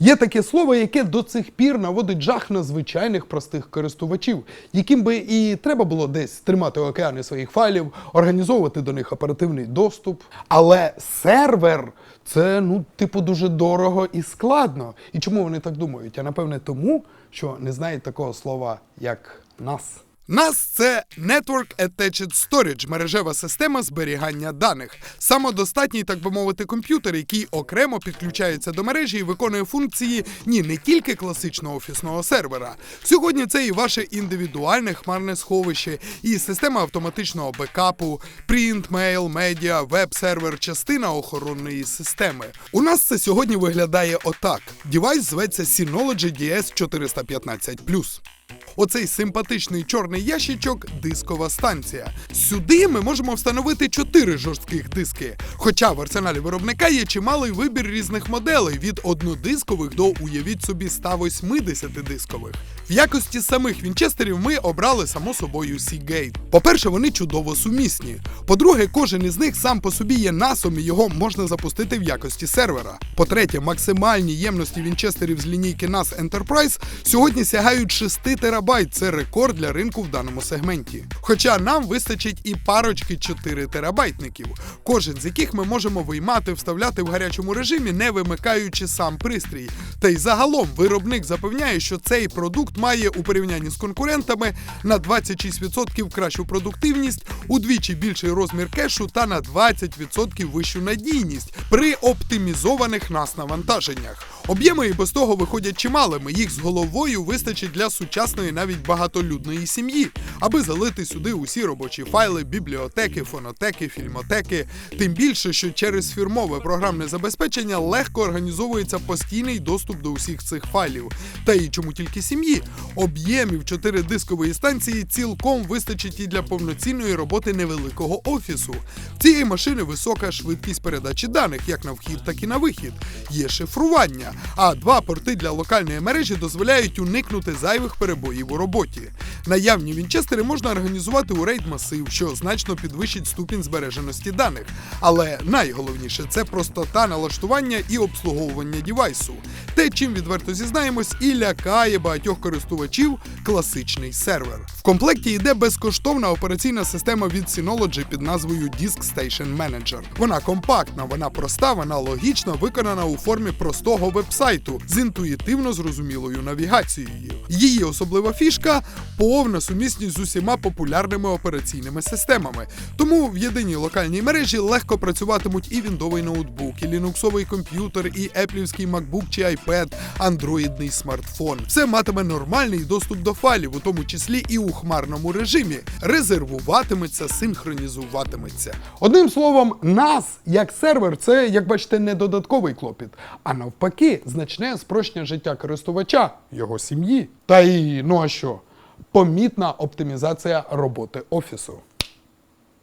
Є таке слово, яке до цих пір наводить жах на звичайних простих користувачів, яким би і треба було десь тримати океани своїх файлів, організовувати до них оперативний доступ. Але сервер це ну, типу, дуже дорого і складно. І чому вони так думають? А напевне тому, що не знають такого слова, як нас. NAS – це Network Attached Storage, мережева система зберігання даних. Самодостатній, так би мовити, комп'ютер, який окремо підключається до мережі і виконує функції ні не тільки класичного офісного сервера. Сьогодні це і ваше індивідуальне хмарне сховище, і система автоматичного бекапу, принт, мейл, медіа, веб-сервер, частина охоронної системи. У нас це сьогодні виглядає отак: девайс зветься Synology DS 415 Оцей симпатичний чорний ящичок дискова станція. Сюди ми можемо встановити чотири жорстких диски. Хоча в арсеналі виробника є чималий вибір різних моделей від однодискових до уявіть собі 180 дискових. В якості самих вінчестерів ми обрали само собою Seagate. По-перше, вони чудово сумісні. По-друге, кожен із них сам по собі є насом і його можна запустити в якості сервера. По-третє, максимальні ємності вінчестерів з лінійки NAS Enterprise сьогодні сягають 6 терабайт. Це рекорд для ринку в даному сегменті. Хоча нам вистачить і парочки 4 терабайтників, кожен з яких ми можемо виймати, вставляти в гарячому режимі, не вимикаючи сам пристрій. Та й загалом виробник запевняє, що цей продукт має у порівнянні з конкурентами на 26% кращу продуктивність, удвічі більший розмір кешу та на 20% вищу надійність при оптимізованих нас навантаженнях. Об'єми і без того виходять чималими. Їх з головою вистачить для сучасної навіть багатолюдної сім'ї, аби залити сюди усі робочі файли, бібліотеки, фонотеки, фільмотеки. Тим більше, що через фірмове програмне забезпечення легко організовується постійний доступ до усіх цих файлів. Та й чому тільки сім'ї? Об'ємів 4 дискової станції цілком вистачить і для повноцінної роботи невеликого офісу. В цієї машини висока швидкість передачі даних, як на вхід, так і на вихід. Є шифрування, а два порти для локальної мережі дозволяють уникнути зайвих перебоїв у роботі. Наявні вінчестери можна організувати у рейд масив, що значно підвищить ступінь збереженості даних. Але найголовніше це простота налаштування і обслуговування дівайсу. Те, чим відверто зізнаємось, і лякає багатьох користувачів класичний сервер. В комплекті йде безкоштовна операційна система від Synology під назвою Disk Station Manager. Вона компактна, вона проста, вона логічно виконана у формі простого вебсайту з інтуїтивно зрозумілою навігацією. Її особлива фішка повна сумісність з усіма популярними операційними системами. Тому в єдиній локальній мережі легко працюватимуть і віндовий ноутбук, і лінуксовий комп'ютер, і еплівський MacBook чи iPad, андроїдний смартфон. Все матиме нормальний доступ до файлів, у тому числі і у хмарному режимі. Резервуватиметься, синхронізуватиметься. Одним словом, нас як сервер, це, як бачите, не додатковий клопіт, а навпаки, значне спрощення життя користувача, його сім'ї. Та й ну а що? Помітна оптимізація роботи офісу.